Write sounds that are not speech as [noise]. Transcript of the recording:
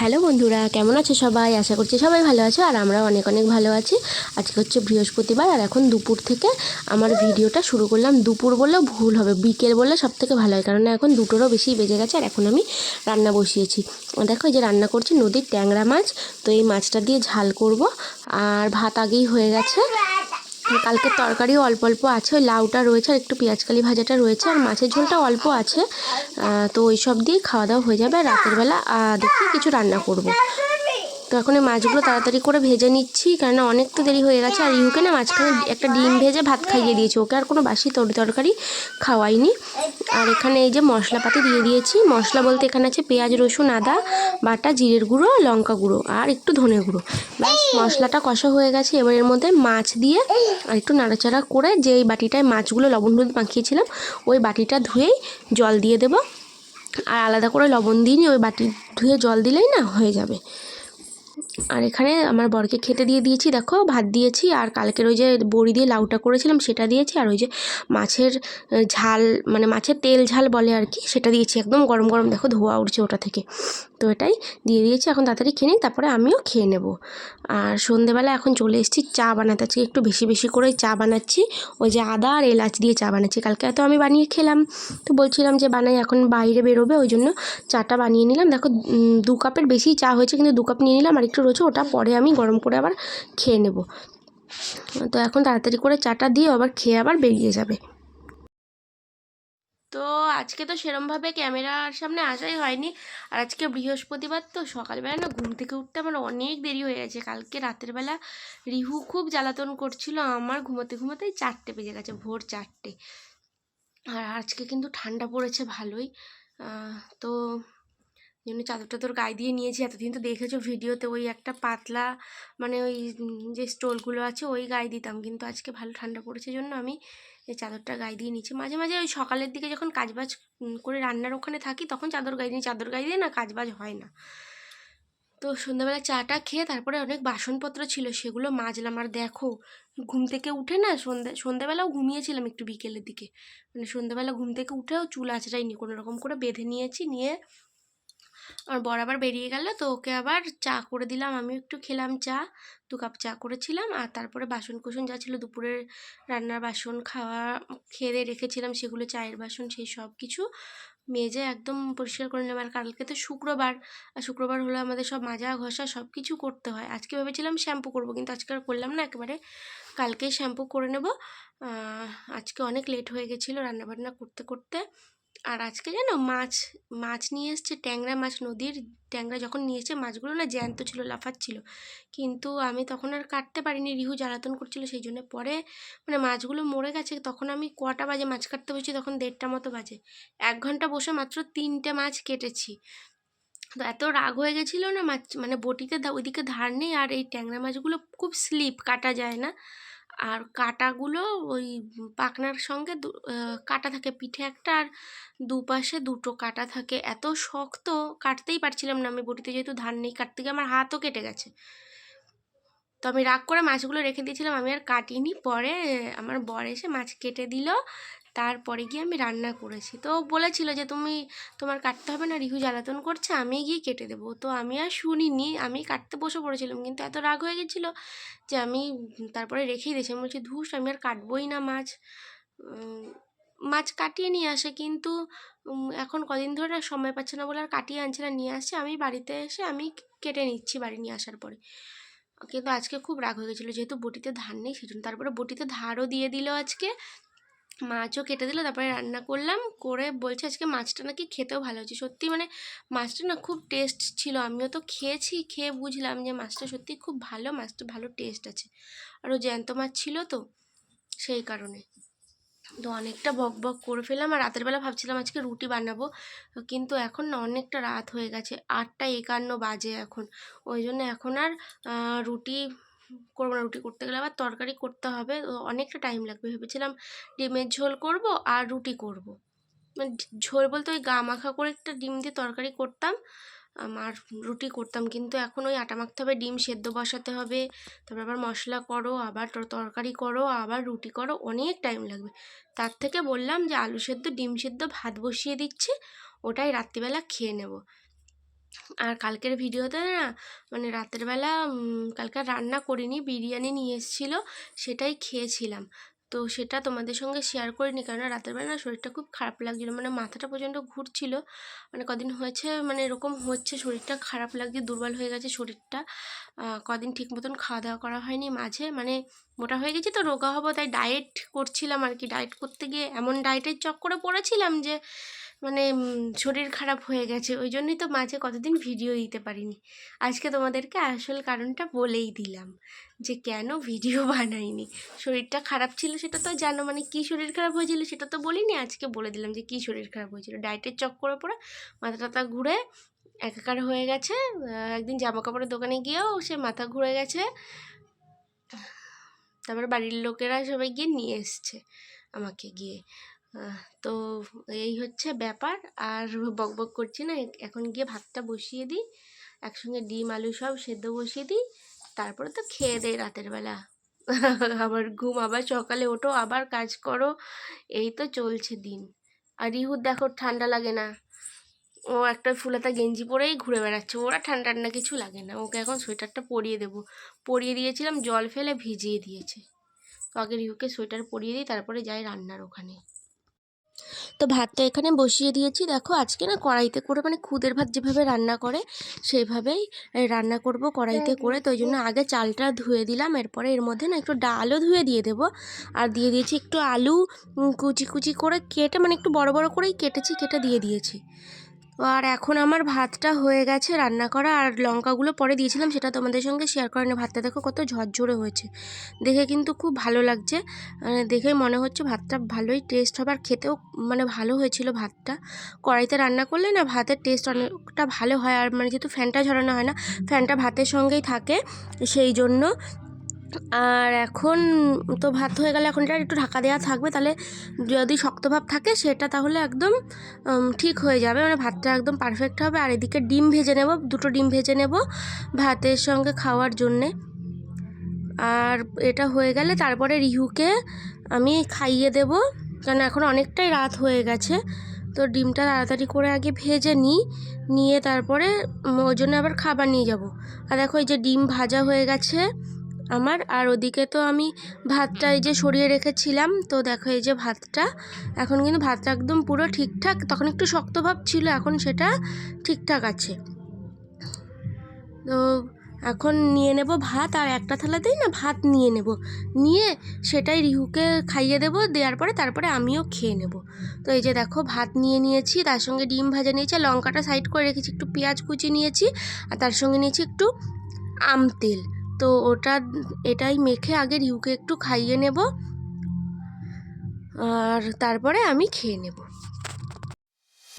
Hello বন্ধুরা, কেমন আছো সবাই? আশা করছি সবাই ভালো আছো আর আমরা অনেক অনেক ভালো আছি। আজকে হচ্ছে বৃহস্পতিবার আর এখন দুপুর থেকে আমার ভিডিওটা শুরু করলাম। দুপুর বললেও ভুল হবে, বিকেল বললে সব থেকে ভালো হয়। কারণ এখন দুটোরও বেশি বেজে গেছে আর এখন আমি রান্না বসিয়েছি। দেখো এই যে রান্না করছি নদীর ট্যাংরা মাছ, তো এই মাছটা দিয়ে ঝাল করব। আর ভাত আগেই হয়ে গেছে। কালকে তরকারিও অল্প অল্প আছে, ওই লাউটা রয়েছে আর একটু পেঁয়াজকালি ভাজাটা রয়েছে আর মাছের ঝোলটা অল্প আছে তো ওই সব দিয়ে খাওয়া দাওয়া হয়ে যাবে আর রাতের বেলা দেখি কিছু রান্না করব। তো এখন এই মাছগুলো তাড়াতাড়ি করে ভেজে নিচ্ছি, কেননা অনেক তো দেরি হয়ে গেছে। আর ইউকে না মাঝখানে একটা ডিম ভেজে ভাত খাইয়ে দিয়েছি। ওকে আর কোনো বাসি তরি, তরকারি খাওয়াইনি। আর এখানে এই যে মশলাপাতি দিয়ে দিয়েছি। মশলা বলতে এখানে আছে পেঁয়াজ, রসুন, আদা, বাটা, জিরের গুঁড়ো, লঙ্কা গুঁড়ো আর একটু ধনে গুঁড়ো। ব্যাস, মশলাটা কষা হয়ে গেছে। এবার এর মধ্যে মাছ দিয়ে আর একটু নাড়াচাড়া করে যে এই বাটিটায় মাছগুলো লবণ হলুদ মাখিয়েছিলাম, ওই বাটিটা ধুয়েই জল দিয়ে দেবো। আর আলাদা করে লবণ দিইনি, ওই বাটি ধুয়ে জল দিলেই না হয়ে যাবে। আর এখানে আমার বরকে খেতে দিয়ে দিয়েছি, দেখো, ভাত দিয়েছি, আর কালকের ওই যে বড়ি দিয়ে লাউটা করেছিলাম সেটা দিয়েছি, আর ওই যে মাছের ঝাল মানে মাছের তেল ঝাল বলে আর কি, সেটা দিয়েছি একদম গরম গরম, দেখো ধোয়া উঠছে ওটা থেকে। তো এটাই দিয়ে দিয়েছি, এখন তাড়াতাড়ি খেয়ে নিই, তারপরে আমিও খেয়ে নেব। আর সন্ধেবেলা এখন চলে এসেছি চা বানাতে, আজকে একটু বেশি বেশি করে চা বানাচ্ছি, ওই যে আদা আর এলাচ দিয়ে চা বানাচ্ছি, কালকে তো আমি বানিয়ে খেলাম। তো বলছিলাম যে বানাই, এখন বাইরে বেরোবে, ওই জন্য চাটা বানিয়ে নিলাম, দেখো দু কাপের বেশি চা হয়েছে, কিন্তু দু কাপ নিয়ে নিলাম, আর একটু রয়েছে, ওটা পরে আমি গরম করে আবার খেয়ে নেব। তো এখন তাড়াতাড়ি করে চাটা দিয়ে আবার খেয়ে আবার বেরিয়ে যাবে। তো আজকে তো সেরমভাবে ক্যামেরার সামনে আসাই হয়নি। আর আজকে বৃহস্পতিবার, তো সকালবেলা না ঘুম থেকে উঠতে আমার অনেক দেরি হয়ে গেছে। কালকে রাতের বেলা রিহু খুব জ্বালাতন করছিল, আমার ঘুমোতে ঘুমোতেই চারটে বেজে গেছে, ভোর চারটে। আর আজকে কিন্তু ঠান্ডা পড়েছে ভালোই। তো জন্য চাদর টাদর গায়ে দিয়ে নিয়েছি, এতদিন তো দেখেছ ভিডিওতে ওই একটা পাতলা মানে ওই যে স্টোলগুলো আছে ওই গায়ে দিতাম। কিন্তু আজকে ভালো ঠান্ডা পড়েছে জন্য আমি এই চাদরটা গায়ে দিয়ে নিচ্ছি মাঝে মাঝে ওই সকালের দিকে যখন কাজবাজ করে রান্নার ওখানে থাকি, তখন চাদর গায়ে দিই, চাদর গায়ে দিয়ে না কাজবাজ হয় না। তো সন্ধ্যাবেলা চাটা খেয়ে তারপরে অনেক বাসনপত্র ছিল, সেগুলো মাজলাম। আর দেখো, ঘুম থেকে উঠে না সন্ধ্যে সন্ধ্যাবেলাও ঘুমিয়েছিলাম একটু বিকেলের দিকে। মানে সন্ধ্যাবেলা ঘুম থেকে উঠেও চুল আঁচড়াইনি, কোনো রকম করে বেঁধে নিয়েছি, নিয়ে আর বর আবার বেরিয়ে গেল, তো ওকে আবার চা করে দিলাম। আমি একটু খেলাম চা, দু কাপ চা করেছিলাম আর তারপরে বাসন কুসন যা ছিল দুপুরের রান্নার বাসন, খাওয়া, খেয়ে রেখেছিলাম সেগুলো, চায়ের বাসন সেই সব কিছু। মেজে একদম পরিষ্কার করে নিলাম আর কালকে তো শুক্রবার, আর শুক্রবার হলে আমাদের সব মাজা, ঘষা সব কিছু করতে হয়। আজকে ভেবেছিলাম শ্যাম্পু করব কিন্তু আজকে আর করলাম না, একেবারে কালকে শ্যাম্পু করে নেব। আজকে অনেক লেট হয়ে গেছিল রান্নাবান্না করতে করতে। আর আজকে জানো মাছ মাছ নিয়ে এসছে, ট্যাংরা মাছ, নদীর ট্যাংরা যখন নিয়ে এসছে, মাছগুলো না জ্যান্ত ছিল, লাফাচ্ছিল। কিন্তু আমি তখন আর কাটতে পারিনি, রিহু জ্বালাতন করছিল, সেই জন্য পরে মানে মাছগুলো মরে গেছে, তখন আমি কটা বাজে মাছ কাটতে বসেছি, তখন দেড়টা মতো বাজে। এক ঘণ্টা বসে মাত্র তিনটে মাছ কেটেছি। তো এত রাগ হয়ে গেছিল না মাছ মানে বটিতে ওইদিকে ধার নেই, আর এই ট্যাংরা মাছগুলো খুব স্লিপ, কাটা যায় না। আর কাটাগুলো ওই পাখনার সঙ্গে কাটা থাকে। পিঠে একটা আর দুপাশে দুটো কাটা থাকে। এত শক্ত কাটতেই পারছিলাম না আমি বটিতে, যেহেতু ধান নেই কাটতে গিয়ে আমার হাতও কেটে গেছে। তো আমি রাগ করে মাছগুলো রেখে দিয়েছিলাম, আমি আর কাটিনি। পরে আমার বর এসে মাছ কেটে দিল। তারপরে গিয়ে আমি রান্না করেছি। তো বলেছিল যে, তুমি তোমার কাটতে হবে না, রিহু জ্বালাতন করছে আমি গিয়ে কেটে দেবো। তো আমি আর শুনিনি, আমি কাটতে বসে পড়েছিলাম, কিন্তু এত রাগ হয়ে গেছিল যে, আমি তারপরে রেখেই দিয়েছি। আমি বলছি, ধুস, আমি আর কাটবোই না মাছ। মাছ কাটিয়ে নিয়ে আসে, কিন্তু এখন কদিন ধরে না সময় পাচ্ছে না বলে আর কাটিয়ে আনছে না, নিয়ে আসছে। আমি বাড়িতে এসে আমি কেটে নিচ্ছি বাড়ি নিয়ে আসার পরে। কিন্তু আজকে খুব রাগ হয়ে গেছিল, যেহেতু বটিতে ধান নেই, সেজন্য তারপরে বটিতে ধারও দিয়ে দিল আজকে। মাছও কেটে দিল, তারপরে রান্না করলাম, করে বলছে আজকে মাছটা নাকি খেতেও ভালো হয়েছে। সত্যি মানে মাছটা না খুব টেস্ট ছিল, আমিও তো খেয়েছি, খেয়ে বুঝলাম যে মাছটা সত্যি খুব ভালো, মাছটা ভালো টেস্ট আছে। আর ও জ্যান্ত মাছ ছিল তো, সেই কারণে। তো অনেকটা বক বক করে ফেললাম, আর রাতের বেলা ভাবছিলাম আজকে রুটি বানাবো, কিন্তু এখন না অনেকটা রাত হয়ে গেছে, আটটা একান্ন বাজে এখন। ওই জন্য এখন আর রুটি করব না রুটি করতে গেলে আবার তরকারি করতে হবে। অনেকটা টাইম লাগবে। ভেবেছিলাম ডিমের ঝোল করব আর রুটি করব। মানে ঝোল বলতে ওই গা মাখা করে একটা ডিম দিয়ে তরকারি করতাম। আর রুটি করতাম। কিন্তু এখন ওই আটা মাখতে হবে, ডিম সেদ্ধ বসাতে হবে। তারপর আবার মশলা করো, আবার তর- তরকারি করো, আবার রুটি করো, অনেক টাইম লাগবে। তার থেকে বললাম যে আলু সেদ্ধ, ডিম সেদ্ধ ভাত বসিয়ে দিচ্ছি। ওটাই রাত্রিবেলা খেয়ে নেব। আর কালকের ভিডিওতে না মানে রাতের বেলা কালকে রান্না করিনি, বিরিয়ানি নিয়ে এসেছিল, সেটাই খেয়েছিলাম। তো সেটা তোমাদের সঙ্গে শেয়ার করিনি কারণ রাতের বেলা শরীরটা খুব খারাপ লাগছিল মানে মাথাটা পর্যন্ত ঘুরছিল। মানে কদিন হয়েছে মানে এরকম হচ্ছে, শরীরটা খারাপ লাগছে, দুর্বল হয়ে গেছে শরীরটা। কদিন ঠিক মতন খাওয়া দাওয়া করা হয়নি মাঝে মানে মোটা হয়ে গেছি তো, রোগা হব, তাই ডায়েট করছিলাম আর কি। ডায়েট করতে গিয়ে এমন ডায়েটের চক্করে পড়েছিলাম যে মানে শরীর খারাপ হয়ে গেছে। ওই জন্যই তো মাঝে কতদিন ভিডিও দিতে পারিনি। আজকে তোমাদেরকে আসল কারণটা বলেই দিলাম যে, কেন ভিডিও [laughs] বানাইনি? শরীরটা খারাপ ছিল সেটা তো জানো মানে কী শরীর খারাপ হয়েছিল সেটা তো বলিনি। আজকে বলে দিলাম যে, কী শরীর খারাপ হয়েছিল। ডায়েটের চক্করে পড়ে মাথা টাথা ঘুরে একাকার হয়ে গেছে। একদিন জামা কাপড়ের দোকানে গিয়েও সে মাথা ঘুরে গেছে। তারপরে বাড়ির লোকেরা সবাই গিয়ে নিয়ে এসছে আমাকে গিয়ে। তো এই হচ্ছে ব্যাপার। আর বক বক করছি না এখন গিয়ে ভাতটা বসিয়ে দিই, একসঙ্গে ডিম, আলু সব সেদ্ধ বসিয়ে দিই, তারপরে তো খেয়ে দেয় রাতের বেলা। [laughs] আবার ঘুম আবার সকালে ওঠো, আবার কাজ করো, এই তো চলছে দিন। আর রিহুর দেখো ঠান্ডা লাগে না। ও একটা ফুলাতা গেঞ্জি পরেই ঘুরে বেড়াচ্ছে, ওরা ঠান্ডা ঠান্ডা কিছু লাগে না। ওকে এখন সোয়েটারটা পরিয়ে দেবো। পরিয়ে দিয়েছিলাম, জল ফেলে ভিজিয়ে দিয়েছে। তো আগে রিহুকে সোয়েটার পরিয়ে দিই, তারপরে যাই রান্নার ওখানে। তো ভাতটা এখানে বসিয়ে দিয়েছি। দেখো আজকে না কড়াইতে করে মানে খুদের ভাত যেভাবে রান্না করে সেইভাবেই রান্না করব কড়াইতে করে। তো ওই জন্য আগে চালটা ধুয়ে দিলাম, এরপরে এর মধ্যে না একটু ডালও ধুয়ে দিয়ে দেবো। আর দিয়ে দিয়েছি একটু আলু কুচি কুচি করে কেটে মানে একটু বড় বড় করেই কেটেছি, কেটে দিয়ে দিয়েছি। আর এখন আমার ভাতটা হয়ে গেছে রান্না করা। আর লঙ্কাগুলো পরে দিয়েছিলাম, সেটা তোমাদের সঙ্গে শেয়ার করে ভাতটা দেখো কত ঝরঝরে হয়েছে। দেখে কিন্তু খুব ভালো লাগছে। দেখে মনে হচ্ছে ভাতটা ভালোই টেস্ট হবে। আর খেতেও মানে ভালো হয়েছিল ভাতটা। কড়াইতে রান্না করলে না ভাতের টেস্ট অনেকটা ভালো হয়। আর মানে যেহেতু ফ্যানটা ঝরানো হয় না ফ্যানটা ভাতের সঙ্গেই থাকে। সেই জন্য আর এখন তো ভাত হয়ে গেলে এখন এটা একটু ঢাকা দেওয়া থাকবে, তাহলে যদি শক্ত ভাব থাকে সেটা তাহলে একদম ঠিক হয়ে যাবে। মানে ভাতটা একদম পারফেক্ট হবে। আর এদিকে ডিম ভেজে নেব, দুটো ডিম ভেজে নেব ভাতের সঙ্গে খাওয়ার জন্যে। আর এটা হয়ে গেলে তারপরে রিহুকে আমি খাইয়ে দেব কারণ এখন অনেকটাই রাত হয়ে গেছে। তো ডিমটা তাড়াতাড়ি করে আগে ভেজে নিই, নিয়ে তারপরে ওই জন্য আবার খাবার নিয়ে যাব। আর দেখো এই যে ডিম ভাজা হয়ে গেছে। আমার, আর ওদিকে তো আমি ভাতটা এই যে সরিয়ে রেখেছিলাম। তো দেখো এই যে ভাতটা, এখন কিন্তু ভাতটা একদম পুরো ঠিকঠাক, তখন একটু শক্ত ভাব ছিল, এখন সেটা ঠিকঠাক আছে। তো এখন নিয়ে নেব ভাত, আর একটা থালাতেই না ভাত নিয়ে নেব। নিয়ে সেটাই রিহুকে খাইয়ে দেবো, দেওয়ার পরে তারপরে আমিও খেয়ে নেব। তো এই যে দেখো ভাত নিয়ে নিয়েছি, তার সঙ্গে ডিম ভাজা নিয়েছি লঙ্কাটা সাইড করে রেখেছি, একটু পেঁয়াজ কুচি নিয়েছি, আর তার সঙ্গে নিয়েছি একটু আম তেল। তো ওটা এটাই মেখে আগে রিউকে একটু খাইয়ে নেব। আর তারপরে আমি খেয়ে নেব।